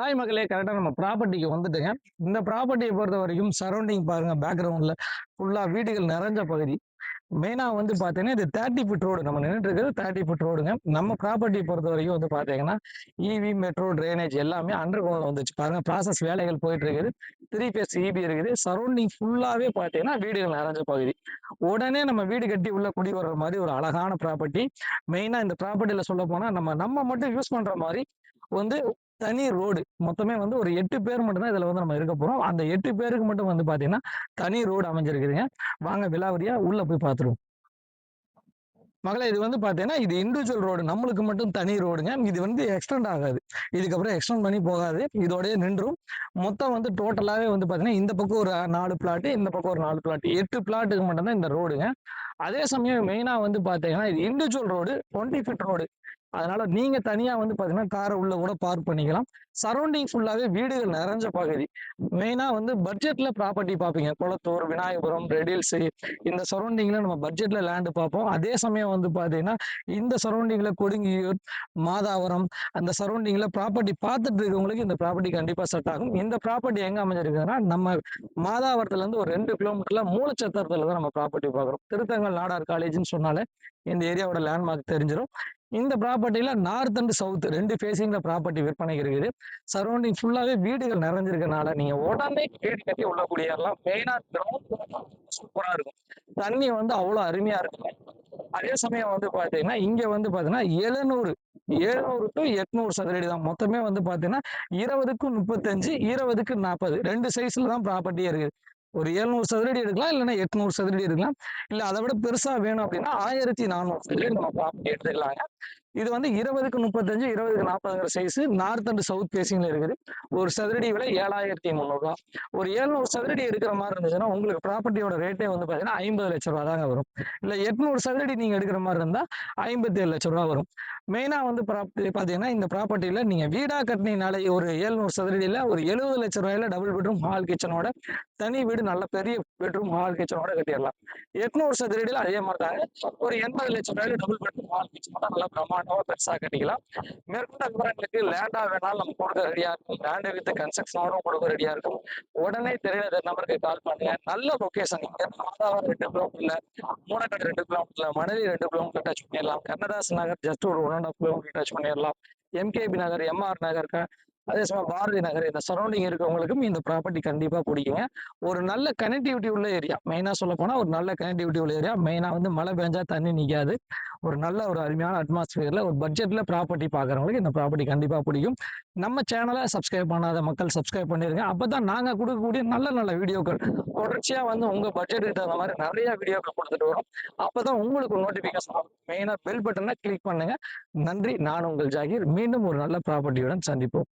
Hi மக்களே கரெக்டாக நம்ம ப்ராப்பர்ட்டிக்கு வந்துட்டுங்க. இந்த ப்ராப்பர்ட்டியை பொறுத்த வரைக்கும் சரௌண்டிங் பாருங்க பேக்ரவுண்டில் ஃபுல்லாக வீடுகள் நிறைஞ்ச பகுதி. மெயினாக வந்து பார்த்தீங்கன்னா இது தேர்ட்டி ஃபுட் ரோடு நம்ம நின்றுட்டு இருக்கிறது தேர்ட்டி ஃபுட் ரோடுங்க நம்ம ப்ராப்பர்ட்டியை பொறுத்த வரைக்கும் வந்து பார்த்தீங்கன்னா இவி மெட்ரோ ட்ரைனேஜ் எல்லாமே அண்டர் கிரவுண்ட் வந்துச்சு. பாருங்க ப்ராசஸ் வேலைகள் போயிட்டு இருக்குது. த்ரீ பேஸ் இபி இருக்குது. சரௌண்டிங் ஃபுல்லாகவே பார்த்தீங்கன்னா வீடுகள் நிறைஞ்ச பகுதி. உடனே நம்ம வீடு கட்டி உள்ள குடி வர்ற மாதிரி ஒரு அழகான ப்ராப்பர்ட்டி மெயினாக இந்த ப்ராப்பர்ட்டியில் சொல்ல போனால் நம்ம நம்ம மட்டும் யூஸ் பண்ணுற மாதிரி வந்து தனி ரோடு மொத்தமே வந்து ஒரு எட்டு பேர் மட்டும்தான் இதில் வந்து நம்ம இருக்க போகிறோம் அந்த எட்டு பேருக்கு மட்டும் வந்து பார்த்தீங்கன்னா தனி ரோடு அமைஞ்சிருக்குதுங்க. வாங்க விலாவரியா உள்ள போய் பார்த்துருவோம் மகளே இது வந்து பார்த்தீங்கன்னா இது இண்டிவிஜுவல் ரோடு நம்மளுக்கு மட்டும் தனி ரோடுங்க இது வந்து எக்ஸ்டெண்ட் ஆகாது. இதுக்கப்புறம் எக்ஸ்டெண்ட் பண்ணி போகாது. இதோடய நின்றும் மொத்தம் வந்து டோட்டலாகவே வந்து பார்த்தீங்கன்னா இந்த பக்கம் ஒரு நாலு பிளாட்டு இந்த பக்கம் ஒரு நாலு பிளாட் எட்டு பிளாட்டுக்கு மட்டும்தான் இந்த ரோடுங்க அதே சமயம் மெயினாக வந்து பார்த்தீங்கன்னா இது individual road twenty feet road அதனால நீங்க தனியா வந்து பாத்தீங்கன்னா காரை உள்ள கூட பார்க் பண்ணிக்கலாம். சரௌண்டிங் ஃபுல்லாவே வீடுகள் நிறைஞ்ச பகுதி. மெயினா வந்து பட்ஜெட்ல ப்ராப்பர்ட்டி பார்ப்பீங்க. குளத்தூர் விநாயகபுரம் ரெடில்ஸ் இந்த சரௌண்டிங்ல நம்ம பட்ஜெட்ல லேண்டு பார்ப்போம். அதே சமயம் வந்து பாத்தீங்கன்னா இந்த சரௌண்டிங்ல கொடுங்கியூர் மாதாவரம் அந்த சரௌண்டிங்ல ப்ராப்பர்ட்டி பார்த்துட்டு இருக்கவங்களுக்கு இந்த ப்ராப்பர்ட்டி கண்டிப்பா செட் ஆகும். இந்த ப்ராப்பர்ட்டி எங்க அமைஞ்சிருக்குன்னா நம்ம மாதாவரத்துல இருந்து ஒரு ரெண்டு கிலோமீட்டர்ல மூலச்சத்திரத்துல தான் நம்ம ப்ராப்பர்ட்டி பார்க்குறோம். திருத்தங்கல் நாடார் காலேஜ்னு சொன்னாலே இந்த ஏரியாவோட லேண்ட்மார்க் தெரிஞ்சிடும் இந்த ப்ராப்பர்ட்டியில நார்த் அண்ட் சவுத் ரெண்டு ஃபேஸிங்ல ப்ராப்பர்ட்டி விற்பனைக்கு இருக்குது. சரௌண்டிங் ஃபுல்லாவே வீடுகள் நிறைஞ்சிருக்கனால நீங்க உடனே வீடு கட்டி உள்ள குடியேறலாம் மெயினா கிரவுண்ட் சூப்பரா இருக்கும். தண்ணி வந்து அவ்வளவு அருமையா இருக்கும். அதே சமயம் வந்து பாத்தீங்கன்னா இங்க வந்து பாத்தீங்கன்னா எழுநூறு எழுநூறு டு எட்நூறு சதுரடி தான். மொத்தமே வந்து பாத்தீங்கன்னா இருபதுக்கு முப்பத்தஞ்சு இருபதுக்கு நாற்பது ரெண்டு சைஸ்ல தான் ப்ராப்பர்ட்டியே இருக்குது. ஒரு எழுநூறு சதுரடி எடுக்கலாம் இல்லைன்னா எட்நூறு சதுரடி எடுக்கலாம். இல்லை அதை விட பெருசா வேணும் அப்படின்னா ஆயிரத்தி நானூறு சதுரடி நம்ம ப்ராப்பர்ட்டி எடுத்துக்கலாங்க. இது வந்து இருபதுக்கு முப்பத்தஞ்சு இருபதுக்கு நாற்பதுங்கிற சைஸ் நார்த் அண்ட் சவுத் பேசிங்ல இருக்குது. ஒரு சதுரடி விலை ஏழாயிரத்தி முந்நூறுரூவா ஒரு ஏழ்நூறு சதுரடி எடுக்கிற மாதிரி இருந்துச்சுன்னா உங்களுக்கு ப்ராப்பர்ட்டியோட ரேட்டே வந்து பார்த்தீங்கன்னா ஐம்பது லட்ச ரூபா தாங்க வரும். இல்லை எட்நூறு சதுரடி நீங்கள் எடுக்கிற மாதிரி இருந்தால் ஐம்பத்தி ஏழு லட்ச ரூபா வரும். மெயினாக வந்து ப்ராப்பர்ட்டி பார்த்தீங்கன்னா இந்த ப்ராப்பர்ட்டியில் நீங்கள் வீடாக கட்டினீங்கனாலே ஒரு ஏழ்நூறு சதுரடியில் ஒரு எழுபது லட்ச ரூபாயில டபுள் பெட்ரூம் ஹால் கிச்சனோட தனி வீடு நல்ல பெரிய பெட்ரூம் ஹால் கிச்சனோட கட்டிடலாம். எட்நூறு சதுரடியில் அதே மாதிரி தாங்க ஒரு எண்பது லட்ச ரூபாயில டபுள் பெட்ரூம் ஹால் கிச்சனோட நல்லா பிரம்மாண்டமாக பெருசாக கட்டிக்கலாம். மேற்கொண்ட விவரங்களுக்கு லேண்டா வேணாலும் நம்ம கொடுக்க ரெடியா இருக்கும். லேண்டு வித் கன்ஸ்ட்ரக்ஷனோட கொடுக்க ரெடியா இருக்கும். உடனே தெரியாத நம்பருக்கு கால் பண்ணுங்க. நல்ல லொக்கேஷன் இங்க. மாதாவரம் ரெண்டு கிலோமீட்டர்ல மூணக்கடை ரெண்டு கிலோமீட்டர்ல மணலி ரெண்டு கிலோமீட்டர் டச் பண்ணிடலாம். கண்ணதாஸ் நகர் ஜஸ்ட் ஒரு one and half kilometre touch பண்ணிடலாம். எம்கேபி நகர் எம்ஆர் நகர் அதே சமயம் பாரதி நகர் இந்த சரௌண்டிங் இருக்கவங்களுக்கும் இந்த ப்ராப்பர்ட்டி கண்டிப்பாக பிடிக்குங்க. ஒரு நல்ல கனெக்டிவிட்டி உள்ள ஏரியா மெயினாக சொல்ல போனால் ஒரு நல்ல கனெக்டிவிட்டி உள்ள ஏரியா மெயினாக வந்து மழை பெஞ்சா தண்ணி நிற்காது ஒரு நல்ல ஒரு அருமையான அட்மாஸ்பியரில் ஒரு பட்ஜெட்டில் ப்ராப்பர்ட்டி பார்க்குறவங்களுக்கு இந்த ப்ராப்பர்ட்டி கண்டிப்பாக பிடிக்கும். நம்ம சேனலை சப்ஸ்கிரைப் பண்ணாத மக்கள் சப்ஸ்கிரைப் பண்ணிருங்க. அப்போ தான் நாங்கள் கொடுக்கக்கூடிய நல்ல நல்ல வீடியோக்கள் தொடர்ச்சியாக வந்து உங்கள் பட்ஜெட்டுக்கு தகுந்த மாதிரி நிறைய வீடியோக்கள் கொடுத்துட்டு வரோம். அப்போ தான் உங்களுக்கு நோட்டிஃபிகேஷன் ஆகும். மெயினாக பெல் பட்டனை கிளிக் பண்ணுங்க. நன்றி. நான் உங்கள் ஜாகீர். மீண்டும் ஒரு நல்ல ப்ராப்பர்ட்டியுடன் சந்திப்போம்.